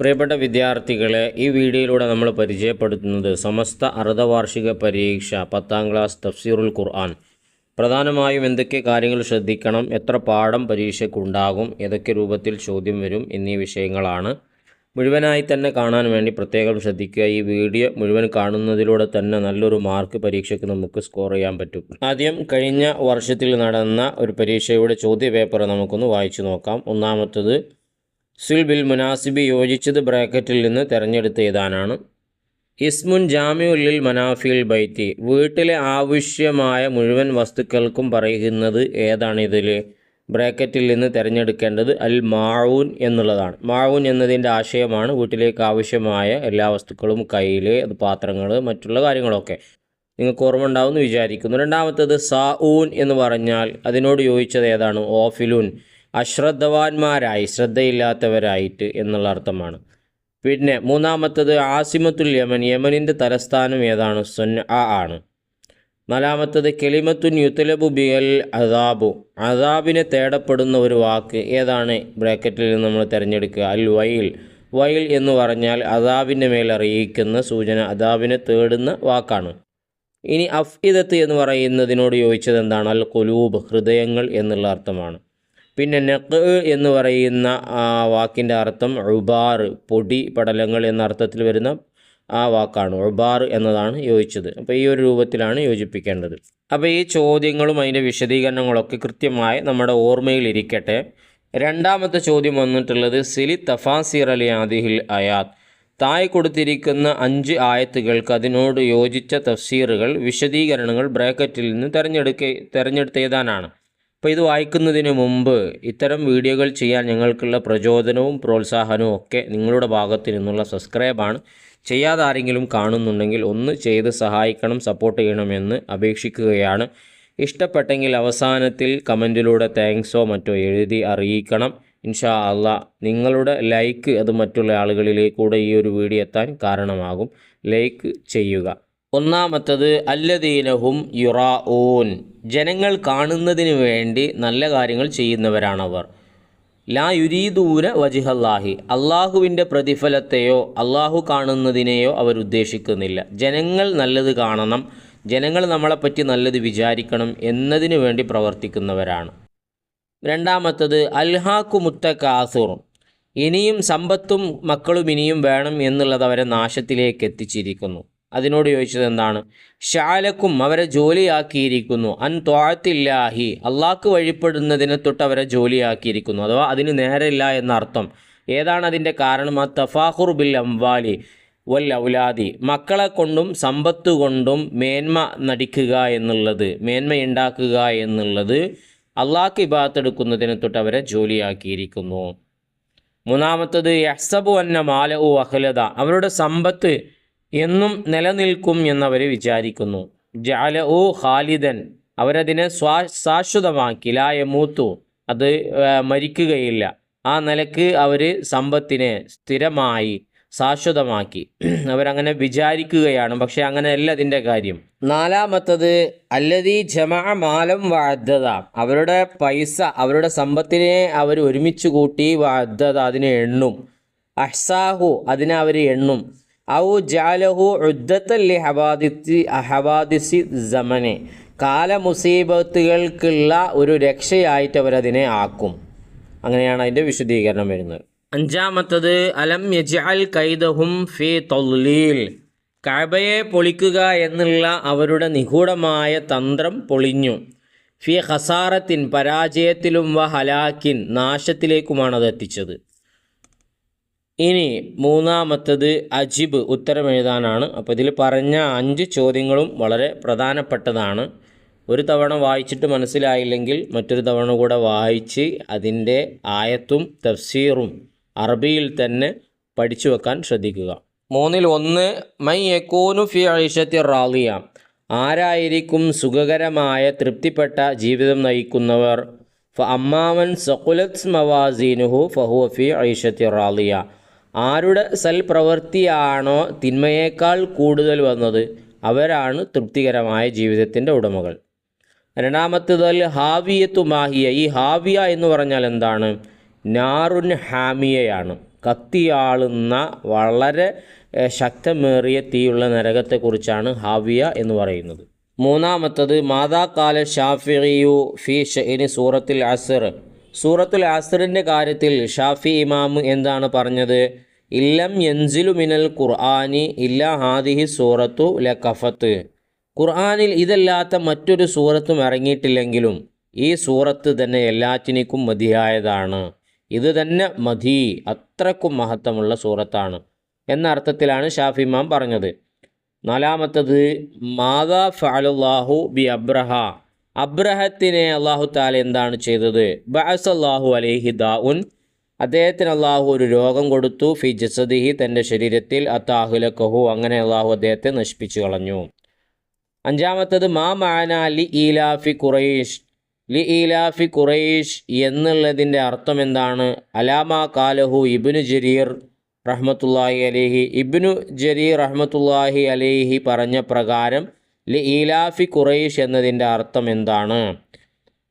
പ്രിയപ്പെട്ട വിദ്യാർത്ഥികളെ ഈ വീഡിയോയിലൂടെ നമ്മൾ പരിചയപ്പെടുത്തുന്നത് സമസ്ത അർദ്ധവാർഷിക പരീക്ഷ പത്താം ക്ലാസ് തഫ്സീറുൽ ഖുർആൻ. പ്രധാനമായും എന്തൊക്കെ കാര്യങ്ങൾ ശ്രദ്ധിക്കണം എത്ര പാഠം പരീക്ഷയ്ക്കുണ്ടാകും ഏതൊക്കെ രൂപത്തിൽ ചോദ്യം വരും എന്നീ വിഷയങ്ങളാണ്. മുഴുവനായി തന്നെ കാണാൻ വേണ്ടി പ്രത്യേകം ശ്രദ്ധിക്കുക. ഈ വീഡിയോ മുഴുവൻ കാണുന്നതിലൂടെ തന്നെ നല്ലൊരു മാർക്ക് പരീക്ഷയ്ക്ക് നമുക്ക് സ്കോർ ചെയ്യാൻ പറ്റും. ആദ്യം കഴിഞ്ഞ വർഷത്തിൽ നടന്ന ഒരു പരീക്ഷയുടെ ചോദ്യ പേപ്പർ നമുക്കൊന്ന് വായിച്ചു നോക്കാം. ഒന്നാമത്തത് സിൽ ബിൽ മുനാസിബി യോജിച്ചത് ബ്രാക്കറ്റിൽ നിന്ന് തിരഞ്ഞെടുത്ത് എഴുതാനാണ് ഇസ്മുൻ ജാമ്യുല്ലിൽ മനാഫിൽ ബൈത്തി വീട്ടിലെ ആവശ്യമായ മുഴുവൻ വസ്തുക്കൾക്കും പറയുന്നത് ഏതാണ് ഇതിൽ ബ്രാക്കറ്റിൽ നിന്ന് തിരഞ്ഞെടുക്കേണ്ടത് അൽ മാവൂൻ എന്നുള്ളതാണ്. മാവൂൻ എന്നതിന്റെ ആശയമാണ് വീട്ടിലേക്ക് ആവശ്യമായ എല്ലാ വസ്തുക്കളും കയ്യിൽ അത് പാത്രങ്ങൾ മറ്റുള്ള കാര്യങ്ങളൊക്കെ. നിങ്ങൾക്ക് ഓർമ്മ ഉണ്ടാവുമെന്ന് വിചാരിക്കുന്നു. രണ്ടാമത്തത് സാഊൻ എന്ന് പറഞ്ഞാൽ അതിനോട് യോജിച്ചത് ഏതാണ്? ഓഫിലൂൻ. അശ്രദ്ധവാന്മാരായി ശ്രദ്ധയില്ലാത്തവരായിട്ട് എന്നുള്ള അർത്ഥമാണ്. പിന്നെ മൂന്നാമത്തത് ആസിമത്തുൽ യമൻ യമനിന്റെ തലസ്ഥാനം ഏതാണ്? സൊന്ന ആ ആണ്. നാലാമത്തത് കെളിമത്തുൻ യുത്തലബു ബിയൽ അദാബു. അദാബിനെ തേടപ്പെടുന്ന ഒരു വാക്ക് ഏതാണ്? ബ്രാക്കറ്റിൽ നിന്ന് നമ്മൾ തിരഞ്ഞെടുക്കുക. അൽ വൈൽ. വൈൽ എന്ന് പറഞ്ഞാൽ അദാബിന്റെ മേൽ അറിയിക്കുന്ന സൂചന അദാബിനെ തേടുന്ന വാക്കാണ്. ഇനി അഫ്ഇദത്ത് എന്ന് പറയുന്നതിനോട് യോജിച്ചത് എന്താണ്? അൽ കൊലൂബ് ഹൃദയങ്ങൾ എന്നുള്ള അർത്ഥമാണ്. പിന്നെ നെക്ക് എന്ന് പറയുന്ന ആ വാക്കിന്റെ അർത്ഥം ഉബാർ പൊടി പടലങ്ങൾ എന്ന അർത്ഥത്തിൽ വരുന്ന ആ വാക്കാണ്. ഉബാർ എന്നതാണ് യോജിച്ചത്. അപ്പോൾ ഈ ഒരു രൂപത്തിലാണ് യോജിപ്പിക്കേണ്ടത്. അപ്പോൾ ഈ ചോദ്യങ്ങളും അതിന്റെ വിശദീകരണങ്ങളൊക്കെ കൃത്യമായി നമ്മുടെ ഓർമ്മയിൽ ഇരിക്കട്ടെ. രണ്ടാമത്തെ ചോദ്യം വന്നിട്ടുള്ളത് സിലി തഫാസിർ അലി ആദിഹിൽ അയാത്ത് തായ് കൊടുത്തിരിക്കുന്ന അഞ്ച് ആയത്തുകൾക്ക് അതിനോട് യോജിച്ച തഫ്സീറുകൾ വിശദീകരണങ്ങൾ ബ്രാക്കറ്റിൽ നിന്ന് തിരഞ്ഞെടുക്ക തിരഞ്ഞെടുത്ത് അപ്പോൾ ഇത് വായിക്കുന്നതിന് മുമ്പ് ഇത്തരം വീഡിയോകൾ ചെയ്യാൻ ഞങ്ങൾക്കുള്ള പ്രചോദനവും പ്രോത്സാഹനവും ഒക്കെ നിങ്ങളുടെ ഭാഗത്തു നിന്നുള്ള സബ്സ്ക്രൈബാണ് ചെയ്യാതെ ആരെങ്കിലും കാണുന്നുണ്ടെങ്കിൽ ഒന്ന് ചെയ്ത് സഹായിക്കണം സപ്പോർട്ട് ചെയ്യണമെന്ന് അപേക്ഷിക്കുകയാണ്. ഇഷ്ടപ്പെട്ടെങ്കിൽ അവസാനത്തിൽ കമന്റിലൂടെ താങ്ക്സോ മറ്റോ എഴുതി അറിയിക്കണം. ഇൻഷാ അല്ല നിങ്ങളുടെ ലൈക്ക് അത് മറ്റുള്ള ആളുകളിലേക്കൂടെ ഈ ഒരു വീഡിയോ എത്താൻ കാരണമാകും. ലൈക്ക് ചെയ്യുക. ഒന്നാമത്തത് അല്ലദീനഹും യുറാഊൻ. ജനങ്ങൾ കാണുന്നതിന് വേണ്ടി നല്ല കാര്യങ്ങൾ ചെയ്യുന്നവരാണവർ. ലാ യുരീദൂന വജിഹല്ലാഹി. അള്ളാഹുവിന്റെ പ്രതിഫലത്തെയോ അള്ളാഹു കാണുന്നതിനെയോ അവർ ഉദ്ദേശിക്കുന്നില്ല. ജനങ്ങൾ നല്ലത് കാണണം ജനങ്ങൾ നമ്മളെപ്പറ്റി നല്ലത് വിചാരിക്കണം എന്നതിനു വേണ്ടി പ്രവർത്തിക്കുന്നവരാണ്. രണ്ടാമത്തത് അൽഹാക്കു മുത്തക്കാസുർ ഇനിയും സമ്പത്തും മക്കളും ഇനിയും വേണം എന്നുള്ളത് അവരെ നാശത്തിലേക്ക് എത്തിച്ചിരിക്കുന്നു. അതിനോട് ചോദിച്ചത് എന്താണ്? ഷാലക്കും അവരെ ജോലിയാക്കിയിരിക്കുന്നു. അൻ തോഴത്തില്ലാഹി അള്ളാഹ്ക്ക് വഴിപ്പെടുന്നതിനെ തൊട്ട് അവരെ ജോലിയാക്കിയിരിക്കുന്നു. അഥവാ അതിന് നേരമില്ല എന്നർത്ഥം ഏതാണ് അതിന്റെ കാരണം? ആ തഫാഹുർ ബിൽ അംവാലി വൽ ഔലാദി. മക്കളെ കൊണ്ടും സമ്പത്ത് കൊണ്ടും മേന്മ നടിക്കുക എന്നുള്ളത് മേന്മയുണ്ടാക്കുക എന്നുള്ളത് അള്ളാഹ്ക്ക് ഇബാത്തെടുക്കുന്നതിനെ തൊട്ട് അവരെ ജോലിയാക്കിയിരിക്കുന്നു. മൂന്നാമത്തത് യഹ്സബു അന്ന മാലഉ അഹ്ലത അവരുടെ സമ്പത്ത് എന്നും നിലനിൽക്കും എന്നവർ വിചാരിക്കുന്നു. ജാല ഓ ഖാലിദൻ അവരതിനെ സ്വാ ശാശ്വതമാക്കി ലായ മൂത്തു അത് മരിക്കുകയില്ല. ആ നിലയ്ക്ക് അവർ സമ്പത്തിനെ സ്ഥിരമായി ശാശ്വതമാക്കി. അവരങ്ങനെ വിചാരിക്കുകയാണ് പക്ഷെ അങ്ങനെയല്ല അതിന്റെ കാര്യം. നാലാമത്തത് അല്ലതി ജമാ മാലം വാദ്യത അവരുടെ പൈസ അവരുടെ സമ്പത്തിനെ അവർ ഒരുമിച്ച് കൂട്ടി വാദ്യത അതിനെ എണ്ണും. അഹ്സാഹു അതിനെ അവർ എണ്ണും. ഔ ജാലഹു ഉദ്ദത്തല്ലി ഹവാദിസി ഹവാദിസി ജമനെ കാലമുസീബത്തുകൾക്കുള്ള ഒരു രക്ഷയായിട്ട് അവരതിനെ ആക്കും. അങ്ങനെയാണ് അതിന്റെ വിശദീകരണം വരുന്നത്. അഞ്ചാമത്തത് അലം യജാൽ കൈദഹും ഫി തൊല്ലീൽ കഴബയെ പൊളിക്കുക എന്നുള്ള അവരുടെ നിഗൂഢമായ തന്ത്രം പൊളിഞ്ഞു. ഫി ഹസാറത്തിൻ പരാജയത്തിലും വ ഹലാക്കിൻ നാശത്തിലേക്കുമാണ് അത് എത്തിച്ചത്. ഇനി മൂന്നാമത്തത് അജിബ് ഉത്തരമെഴുതാനാണ്. അപ്പോൾ ഇതിൽ പറഞ്ഞ അഞ്ച് ചോദ്യങ്ങളും വളരെ പ്രധാനപ്പെട്ടതാണ്. ഒരു തവണ വായിച്ചിട്ട് മനസ്സിലായില്ലെങ്കിൽ മറ്റൊരു തവണ കൂടെ വായിച്ച് അതിന്റെ ആയത്തും തഫ്സീറും അറബിയിൽ തന്നെ പഠിച്ചു വെക്കാൻ ശ്രദ്ധിക്കുക. മൂന്നിൽ ഒന്ന് മൈ എക്കോനു ഫി ഐഷത്തി റാലിയ. ആരായിരിക്കും സുഖകരമായ തൃപ്തിപ്പെട്ട ജീവിതം നയിക്കുന്നവർ? ഫ അമ്മാവൻ സകുലത്ത് മവാസീനുഹു ഫഹുവ ഫി ഐഷത്തി റാലിയ. ആരുടെ സൽപ്രവൃത്തിയാണോ തിന്മയേക്കാൾ കൂടുതൽ വന്നത്? അവരാണ് തൃപ്തികരമായ ജീവിതത്തിന്റെ ഉടമകൾ. രണ്ടാമത്തേത് ഹാവിയത്തു മാഹിയ. ഈ ഹാവിയ എന്ന് പറഞ്ഞാൽ എന്താണ്? നാറുൻ ഹാമിയയാണ്. കത്തിയാളുന്ന വളരെ ശക്തമേറിയ തീയുള്ള നരകത്തെക്കുറിച്ചാണ് ഹാവിയ എന്ന് പറയുന്നത്. മൂന്നാമത്തത് മാതാകാല ഷാഫിയു ഫി ഇനി സൂറത്തുൽ അസർ. സൂറത്തുൽ അസറിന്റെ കാര്യത്തിൽ ഷാഫി ഇമാം എന്താണ് പറഞ്ഞത്? ഇല്ലം യൻസിലു മിനൽ ഖുർആാനി ഇല്ല ഹാദിഹി സൂറത്തു ല കഫത്ത് ഖുർആാനിൽ ഇതല്ലാത്ത മറ്റൊരു സൂറത്തും ഇറങ്ങിയിട്ടില്ലെങ്കിലും ഈ സൂറത്ത് തന്നെ എല്ലാറ്റിനേക്കും മതിയായതാണ്. ഇത് തന്നെ മതി അത്രക്കും മഹത്വമുള്ള സൂറത്താണ് എന്ന അർത്ഥത്തിലാണ് ഷാഫിമാം പറഞ്ഞത്. നാലാമത്തത് മാതാ ഫഅലുല്ലാഹു ബി അബ്രഹ അബ്രഹത്തിനെ അള്ളാഹു താല എന്താണ് ചെയ്തത്? ബഅസ് അള്ളാഹു അലൈഹി ദാഉൻ അദ്ദേഹത്തിന് അള്ളാഹു ഒരു രോഗം കൊടുത്തു. ഫി ജസദിഹി തന്റെ ശരീരത്തിൽ. അത്താഹുല കഹു അങ്ങനെ അള്ളാഹു അദ്ദേഹത്തെ നശിപ്പിച്ചു കളഞ്ഞു. അഞ്ചാമത്തത് മാ മാന ലി ഈലാഫി ഖുറൈഷ്. ലി ഈലാഫി ഖുറൈഷ് എന്നുള്ളതിന്റെ അർത്ഥം എന്താണ്? അലാമ കാലഹു ഇബിനു ജരീർ റഹ്മത്തുല്ലാഹി അലേഹി. ഇബ്നു ജരീർ റഹ്മത്തുല്ലാഹി അലേഹി പറഞ്ഞ പ്രകാരം ലി ഈലാഫി ഖുറൈഷ് എന്നതിന്റെ അർത്ഥം എന്താണ്?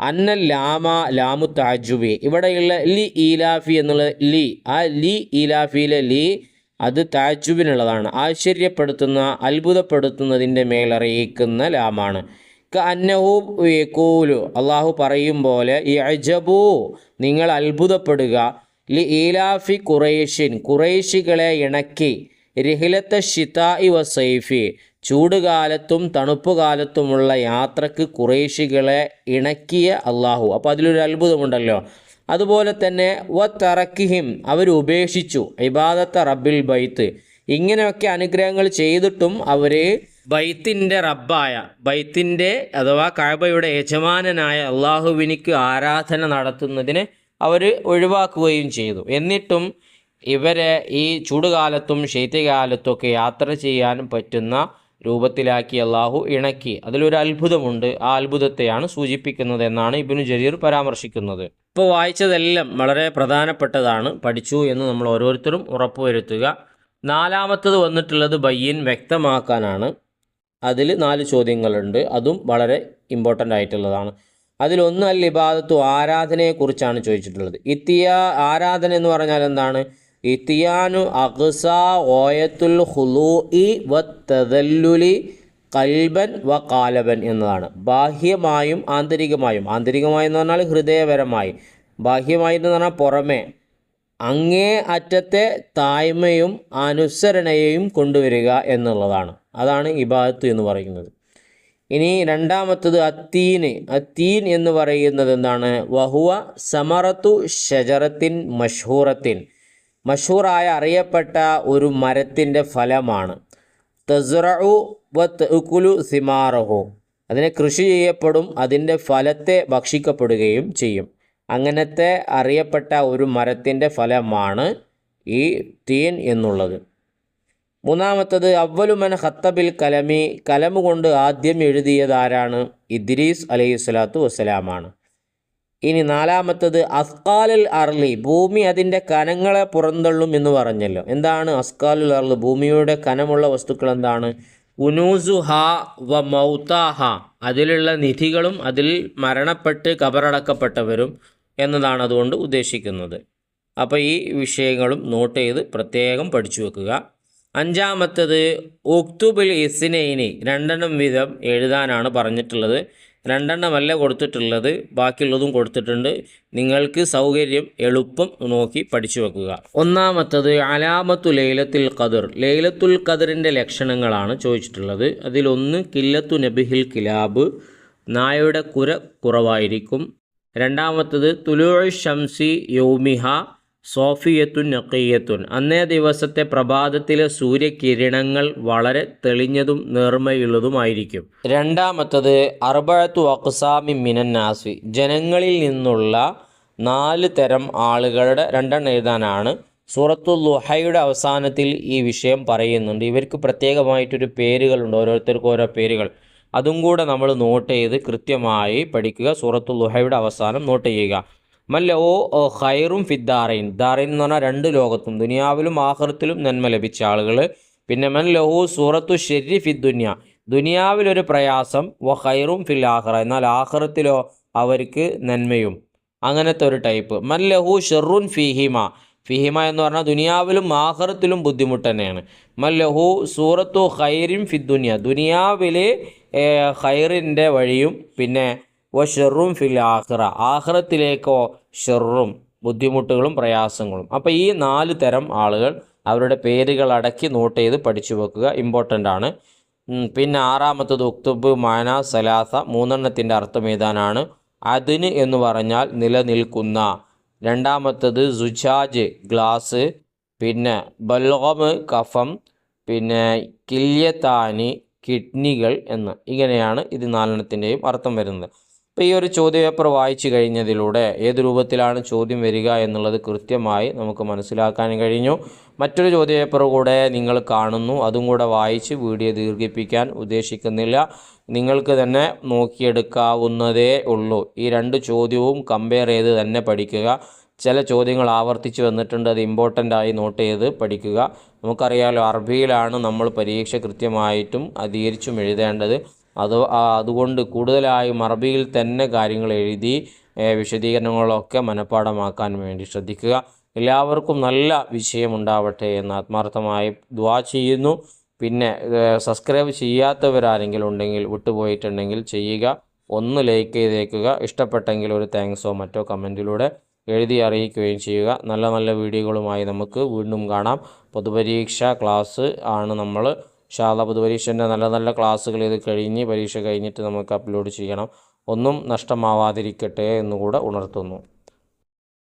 അന്നൽ ലാമ ലാമു താജുബി. ഇവിടെയുള്ള ലി ഈലാഫി എന്നുള്ള ലി. ആ ലി ഈലാഫിയിലെ ലി അത് താജുബിനുള്ളതാണ്. ആശ്ചര്യപ്പെടുത്തുന്ന അത്ഭുതപ്പെടുത്തുന്നതിന്റെ മേലറിയിക്കുന്ന ലാമാണ്. അന്നഹു കൂലു അള്ളാഹു പറയും പോലെ ഈ അജബു നിങ്ങൾ അത്ഭുതപ്പെടുക. ലി ഈലാഫി കുറേഷ്യൻ കുറേശികളെ ഇണക്കി. രഹിലത്തെ ഷിതായി വസൈഫി ചൂടുകാലത്തും തണുപ്പുകാലത്തുമുള്ള യാത്രയ്ക്ക് കുറേശികളെ ഇണക്കിയ അള്ളാഹു അപ്പോൾ അതിലൊരു അത്ഭുതമുണ്ടല്ലോ. അതുപോലെ തന്നെ വ തറക്കിഹിം അവർ ഉപേക്ഷിച്ചു. ഇബാദത്ത റബ്ബിൽ ബൈത്ത്. ഇങ്ങനെയൊക്കെ അനുഗ്രഹങ്ങൾ ചെയ്തിട്ടും അവർ ബൈത്തിന്റെ റബ്ബായ ബൈത്തിന്റെ അഥവാ കഴബയുടെ യജമാനനായ അള്ളാഹുവിനിക്ക് ആരാധന നടത്തുന്നതിന് അവർ ഒഴിവാക്കുകയും ചെയ്തു. എന്നിട്ടും ഇവരെ ഈ ചൂടുകാലത്തും ശൈത്യകാലത്തും ഒക്കെ യാത്ര ചെയ്യാൻ പറ്റുന്ന രൂപത്തിലാക്കി അള്ളാഹു ഇണക്കി. അതിലൊരു അത്ഭുതമുണ്ട്. ആ അത്ഭുതത്തെയാണ് സൂചിപ്പിക്കുന്നത് എന്നാണ് ഇബിനു ജരീർ പരാമർശിക്കുന്നത്. ഇപ്പോൾ വായിച്ചതെല്ലാം വളരെ പ്രധാനപ്പെട്ടതാണ്. പഠിച്ചു എന്ന് നമ്മൾ ഓരോരുത്തരും ഉറപ്പുവരുത്തുക. നാലാമത്തത് വന്നിട്ടുള്ളത് ബയ്യൻ വ്യക്തമാക്കാനാണ്. അതിൽ നാല് ചോദ്യങ്ങളുണ്ട്. അതും വളരെ ഇമ്പോർട്ടന്റ് ആയിട്ടുള്ളതാണ്. അതിലൊന്ന് അൽ ഇബാദത്തു ആരാധനയെക്കുറിച്ചാണ് ചോദിച്ചിട്ടുള്ളത്. ഇത്തിയ ആരാധന എന്ന് പറഞ്ഞാൽ എന്താണ്? ഇത്തിയാനു അഖ്സ ഓയത്തുൽ ഹുലൂഇ വ തദല്ലുലി കൽബൻ വ കാലബൻ എന്നതാണ്. ബാഹ്യമായും ആന്തരികമായും. ആന്തരികമായി എന്ന് പറഞ്ഞാൽ ഹൃദയപരമായി. ബാഹ്യമായി എന്ന് പറഞ്ഞാൽ പുറമേ. അങ്ങേ അറ്റത്തെ തായ്മയും അനുസരണയും കൊണ്ടുവരിക എന്നുള്ളതാണ്. അതാണ് ഇബാദത്ത് എന്ന് പറയുന്നത്. ഇനി രണ്ടാമത്തത് അത്തീന് അത്തീൻ എന്ന് പറയുന്നത് എന്താണ്? വഹുവ സമറത്തു ഷജറത്തിൻ മഷൂറത്തിൻ മഷൂറായ അറിയപ്പെട്ട ഒരു മരത്തിന്റെ ഫലമാണ്. തസുറു വ ഉക്കുലു സിമാറഹു. അതിനെ കൃഷി ചെയ്യപ്പെടും അതിന്റെ ഫലത്തെ ഭക്ഷിക്കപ്പെടുകയും ചെയ്യും. അങ്ങനത്തെ അറിയപ്പെട്ട ഒരു മരത്തിന്റെ ഫലമാണ് ഈ തീൻ എന്നുള്ളത്. മൂന്നാമത്തത് അവലുമൻ ഹത്തബിൽ കലമി. കലമുകൊണ്ട് കൊണ്ട് ആദ്യം എഴുതിയതാരാണ് ഇദ്രീസ് അലൈഹി സ്വലാത്തു വസ്സലാമാണ്. ഇനി നാലാമത്തത് അസ്കാലൽ അർലി ഭൂമി അതിന്റെ കനങ്ങളെ പുറന്തള്ളും എന്ന് പറഞ്ഞല്ലോ. എന്താണ് അസ്കാലുൽ അർലി ഭൂമിയുടെ കനമുള്ള വസ്തുക്കൾ എന്താണ്? ഉനൂസുഹ വ മൗതാഹ. അതിലുള്ള നിധികളും അതിൽ മരണപ്പെട്ട് കബറടക്കപ്പെട്ടവരും എന്നതാണ് അതുകൊണ്ട് ഉദ്ദേശിക്കുന്നത്. അപ്പോൾ ഈ വിഷയങ്ങളും നോട്ട് ചെയ്ത് പ്രത്യേകം പഠിച്ചു വെക്കുക. അഞ്ചാമത്തത് ഒക്തുബിൽ ഇസിനെ ഇനി രണ്ടെണ്ണം വീതം എഴുതാനാണ് പറഞ്ഞിട്ടുള്ളത്. രണ്ടെണ്ണമല്ല കൊടുത്തിട്ടുള്ളത്? ബാക്കിയുള്ളതും കൊടുത്തിട്ടുണ്ട്. നിങ്ങൾക്ക് സൗകര്യം എളുപ്പം നോക്കി പഠിച്ചു വെക്കുക. ഒന്നാമത്തത് അലാമത്തു ലൈലത്തുൽ ഖദർ. ലൈലത്തുൽ ഖദറിന്റെ ലക്ഷണങ്ങളാണ് ചോദിച്ചിട്ടുള്ളത്. അതിലൊന്ന് കില്ലത്തു നബിഹിൽ കിലാബ്. നായയുടെ കുര കുറവായിരിക്കും. രണ്ടാമത്തത് തുലൂ ഷംസി യൗമിഹ. സോഫിയത്തുൻ നഖിയത്തുൻ. അന്നേ ദിവസത്തെ പ്രഭാതത്തിലെ സൂര്യകിരണങ്ങൾ വളരെ തെളിഞ്ഞതും നേർമയുള്ളതുമായിരിക്കും. രണ്ടാമത്തത് അർബഴത്തു അക്സാമി മിനന്നാസി. ജനങ്ങളിൽ നിന്നുള്ള നാല് തരം ആളുകളുടെ രണ്ടെണ്ണം എഴുതാനാണ് സൂറത്തു ലുഹയുടെ അവസാനത്തിൽ ഈ വിഷയം പറയുന്നുണ്ട്. ഇവർക്ക് പ്രത്യേകമായിട്ടൊരു പേരുകളുണ്ട് ഓരോരുത്തർക്കും ഓരോ പേരുകൾ. അതും കൂടെ നമ്മൾ നോട്ട് ചെയ്ത് കൃത്യമായി പഠിക്കുക. സൂറത്തു ലുഹയുടെ അവസാനം നോട്ട് ചെയ്യുക. മല്ല ഓ ഹൈറും ഫിദ്ദാറൈൻ ദാറൈൻ. എന്ന് പറഞ്ഞാൽ രണ്ട് ലോകത്തും. ദുനിയാവിലും ആഹ്റത്തിലും നന്മ ലഭിച്ച ആളുകൾ പിന്നെ മൻ ലഹു സൂറത്തു ഷെരി ഫിദ് ദുനിയ. ദുനിയാവിലൊരു പ്രയാസം വ ഹൈറും ഫിൽ ആഹ്റ. എന്നാൽ ആഹ്റത്തിലോ അവർക്ക് നന്മയും. അങ്ങനത്തെ ഒരു ടൈപ്പ്. മൻ ലഹു ഷെറുൻ ഫിഹിമ. ഫിഹിമ എന്ന് പറഞ്ഞാൽ ദുനിയാവിലും ആഹ്റത്തിലും ബുദ്ധിമുട്ട് തന്നെയാണ്. ലഹു സൂറത്തു ഖൈറിൻ ഫി ദുനിയ. ദുനിയാവിൽ ഖൈറിന്റെ വഴിയും പിന്നെ വ ഷെറും ഫിൽ ആഹ്റ. ആഹ്റത്തിലേക്കോ ഷെറും ബുദ്ധിമുട്ടുകളും പ്രയാസങ്ങളും. അപ്പോൾ ഈ നാല് തരം ആളുകൾ അവരുടെ പേരുകൾ അടക്കി നോട്ട് ചെയ്ത് പഠിച്ചു വെക്കുക ഇമ്പോർട്ടന്റ് ആണ്. പിന്നെ ആറാമത്തത് ഉക്തുബ് മാന സലാസ മൂന്നെണ്ണത്തിന്റെ അർത്ഥം ഏതാനാണ്? അതിന് എന്ന് പറഞ്ഞാൽ നിലനിൽക്കുന്ന. രണ്ടാമത്തത് സുജാജ് ഗ്ലാസ് പിന്നെ ബലോമ് കഫം പിന്നെ കില്യത്താനി കിഡ്നികൾ എന്ന്. ഇങ്ങനെയാണ് ഇത് നാലെണ്ണത്തിന്റെയും അർത്ഥം വരുന്നത്. അപ്പോൾ ഈ ഒരു ചോദ്യപേപ്പർ വായിച്ചു കഴിഞ്ഞതിലൂടെ ഏത് രൂപത്തിലാണ് ചോദ്യം വരിക എന്നുള്ളത് കൃത്യമായി നമുക്ക് മനസ്സിലാക്കാൻ കഴിഞ്ഞു. മറ്റൊരു ചോദ്യപേപ്പർ കൂടെ നിങ്ങൾ കാണുന്നു. അതും കൂടെ വായിച്ച് വീഡിയോ ദീർഘിപ്പിക്കാൻ ഉദ്ദേശിക്കുന്നില്ല. നിങ്ങൾക്ക് തന്നെ നോക്കിയെടുക്കാവുന്നതേ ഉള്ളൂ. ഈ രണ്ട് ചോദ്യവും കമ്പയർ ചെയ്ത് തന്നെ പഠിക്കുക. ചില ചോദ്യങ്ങൾ ആവർത്തിച്ച് വന്നിട്ടുണ്ട് അത് ഇമ്പോർട്ടന്റ് ആയി നോട്ട് ചെയ്ത് പഠിക്കുക. നമുക്കറിയാലോ അറബിയിലാണ് നമ്മൾ പരീക്ഷ കൃത്യമായിട്ടും അധികരിച്ചും എഴുതേണ്ടത്. അത് അതുകൊണ്ട് കൂടുതലായും അറബിയിൽ തന്നെ കാര്യങ്ങൾ എഴുതി വിശദീകരണങ്ങളൊക്കെ മനഃപ്പാടമാക്കാൻ വേണ്ടി ശ്രദ്ധിക്കുക. എല്ലാവർക്കും നല്ല വിഷയമുണ്ടാവട്ടെ എന്ന് ആത്മാർത്ഥമായി ദ്വാ ചെയ്യുന്നു. പിന്നെ സബ്സ്ക്രൈബ് ചെയ്യാത്തവരാരെങ്കിലും ഉണ്ടെങ്കിൽ വിട്ടുപോയിട്ടുണ്ടെങ്കിൽ ചെയ്യുക. ഒന്ന് ലൈക്ക് ചെയ്തേക്കുക. ഇഷ്ടപ്പെട്ടെങ്കിൽ ഒരു താങ്ക്സോ മറ്റോ കമന്റിലൂടെ എഴുതി അറിയിക്കുകയും ചെയ്യുക. നല്ല നല്ല വീഡിയോകളുമായി നമുക്ക് വീണ്ടും കാണാം. പൊതുപരീക്ഷ ക്ലാസ് ആണ് നമ്മൾ ഷാള പൊതുപരീക്ഷന്റെ നല്ല നല്ല ക്ലാസ്സുകൾ ഇത് കഴിഞ്ഞ് പരീക്ഷ കഴിഞ്ഞിട്ട് നമുക്ക് അപ്ലോഡ് ചെയ്യണം. ഒന്നും നഷ്ടമാവാതിരിക്കട്ടെ എന്നുകൂടെ ഉണർത്തുന്നു.